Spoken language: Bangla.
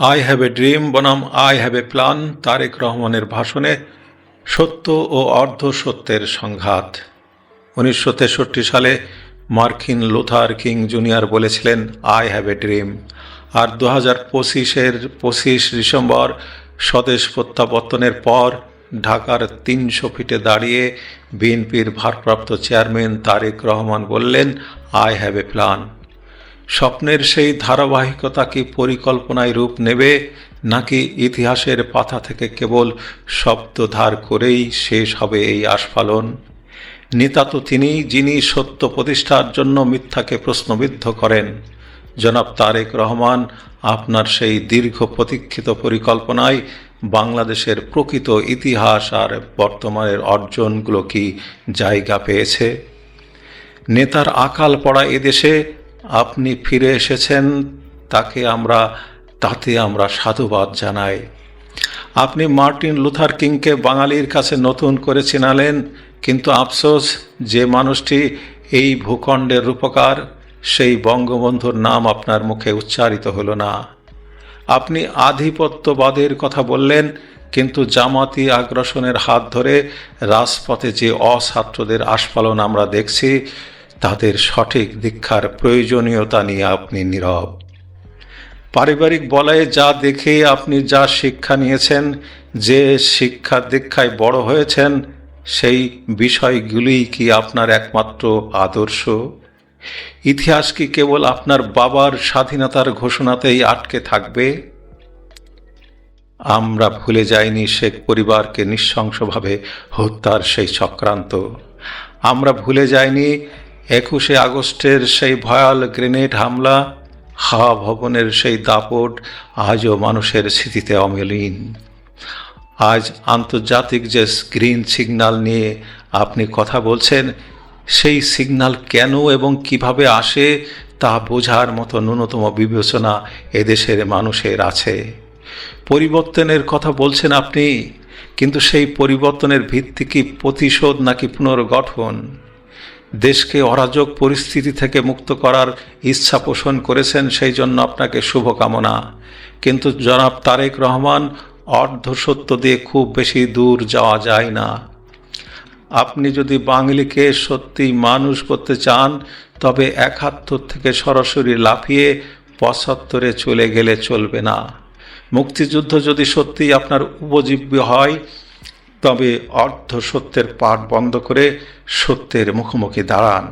আই হ্যাভ এ ড্রিম বনাম, I have a plan, Tarique রহমানের ভাষণে সত্য ও অর্ধ সত্যের সংঘাত। উনিশশো তেষট্টি সালে মার্কিন লুথার কিং জুনিয়র বলেছিলেন, আই হ্যাভ এ ড্রিম। আর দু হাজার পঁচিশের পঁচিশ ডিসেম্বর স্বদেশ প্রত্যাবর্তনের পর ঢাকার তিনশো ফিটে দাঁড়িয়ে বিএনপির ভারপ্রাপ্ত চেয়ারম্যান তারেক রহমান বললেন, আই হ্যাভ এ প্ল্যান। স্বপ্নের সেই ধারাবাহিকতা কি পরিকল্পনায় রূপ নেবে, নাকি ইতিহাসের পাতা থেকে কেবল শব্দধার করেই শেষ হবে এই আস্ফালন? নেতা তো তিনি, যিনি সত্য প্রতিষ্ঠার জন্য মিথ্যাকে প্রশ্নবিদ্ধ করেন। জনাব তারেক রহমান, আপনার সেই দীর্ঘ প্রতীক্ষিত পরিকল্পনায় বাংলাদেশের প্রকৃত ইতিহাস আর বর্তমানের অর্জনগুলো কি জায়গা পেয়েছে? নেতার আকাল পড়া এদেশে আপনি ফিরে এসেছেন, তাকে আমরা, তাতে আমরা সাধুবাদ জানাই। আপনি মার্টিন লুথার কিংকে বাঙালির কাছে নতুন করে চিনালেন, কিন্তু আফসোস যে মানুষটি এই ভূখণ্ডের রূপকার, সেই বঙ্গবন্ধুর নাম আপনার মুখে উচ্চারিত হলো না। আপনি আধিপত্যবাদের কথা বললেন, কিন্তু জামাতি আগ্রাসনের হাত ধরে রাজপথে যে অছাত্রদের আস্ফালন আমরা দেখছি তাদের সঠিক দীক্ষার প্রয়োজনীয়তা নিয়ে আপনি নীরব। পারিবারিক বলয়ে যা দেখে আপনি যা শিক্ষা নিয়েছেন, যে শিক্ষা দীক্ষায় বড় হয়েছেন, সেই বিষয়গুলিই কি আপনার একমাত্র আদর্শ? ইতিহাস কি কেবল আপনার বাবার স্বাধীনতার ঘোষণাতেই আটকে থাকবে? আমরা ভুলে যাইনি শেখ পরিবারকে নৃশংসভাবে হত্যার সেই চক্রান্ত। আমরা ভুলে যাইনি একুশে আগস্টের সেই ভয়াল গ্রেনেড হামলা, হাওয়া ভবনের সেই দাপট আজও মানুষের স্মৃতিতে অমলিন। আজ আন্তর্জাতিক যে গ্রিন সিগন্যাল নিয়ে আপনি কথা বলছেন, সেই সিগন্যাল কেন এবং কীভাবে আসে তা বোঝার মতো ন্যূনতম বিবেচনা এদেশের মানুষের আছে। পরিবর্তনের কথা বলছেন আপনি, কিন্তু সেই পরিবর্তনের ভিত্তি কি প্রতিশোধ নাকি পুনর্গঠন? দেশকে অরাজক পরিস্থিতি থেকে মুক্ত করার ইচ্ছা পোষণ করেছেন সেই জন্য আপনাকে শুভকামনা। কিন্তু জনাব তারেক রহমান, অর্ধসত্য দিয়ে খুব বেশি দূর যাওয়া যায় না। আপনি যদি বাঙালিকে সত্যি মানুষ করতে চান, তবে একাত্তর থেকে সরাসরি লাফিয়ে পঁচাত্তরে চলে গেলে চলবে না। মুক্তিযুদ্ধ যদি সত্যিই আপনার উপজীব্য হয় তবে অর্ধ সত্যের পাঠ বন্ধ করে সত্যের মুখোমুখি দাঁড়ান।